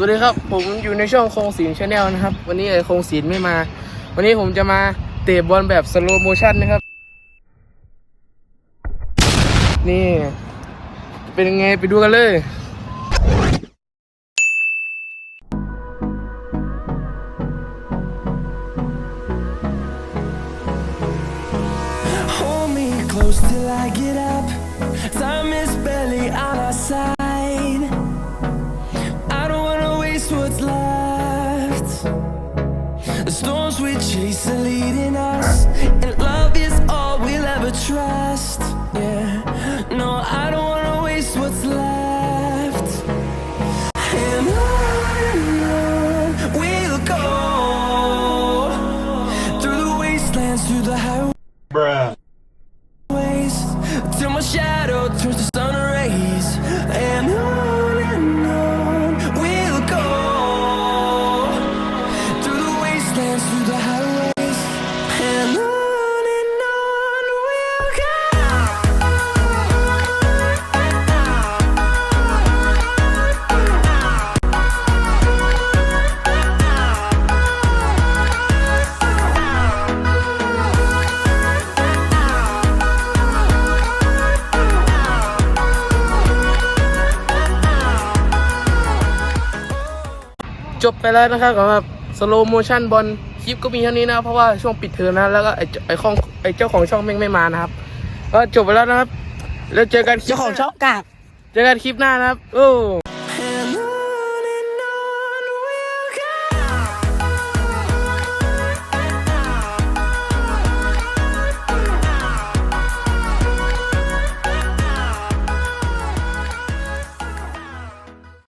สวัสดีครับ ผมอยู่ในช่องโคงศิลป์ชาแนลนะครับ วันนี้ไอ้โคงศิลป์ไม่มา วันนี้ผมจะมาเตะบอลแบบสโลโมชั่นนะครับ นี่ เป็นยังไงไปดูกันเลย close till I get up. Time is barely what's left. The storms we chase are leading us, จบไปแล้วนะครับสำหรับ สโลโมชั่นบอลคลิปก็มีเท่านี้นะ เพราะว่าช่วงปิดเทอมนะ แล้วก็ไอ้เจ้าไอ้ของไอ้เจ้าของช่องแม่งไม่มานะครับ ก็จบไปแล้วนะครับ แล้วเจอกันคลิปเจ้าของช่องกาก เจอกันคลิปหน้านะครับ โอ้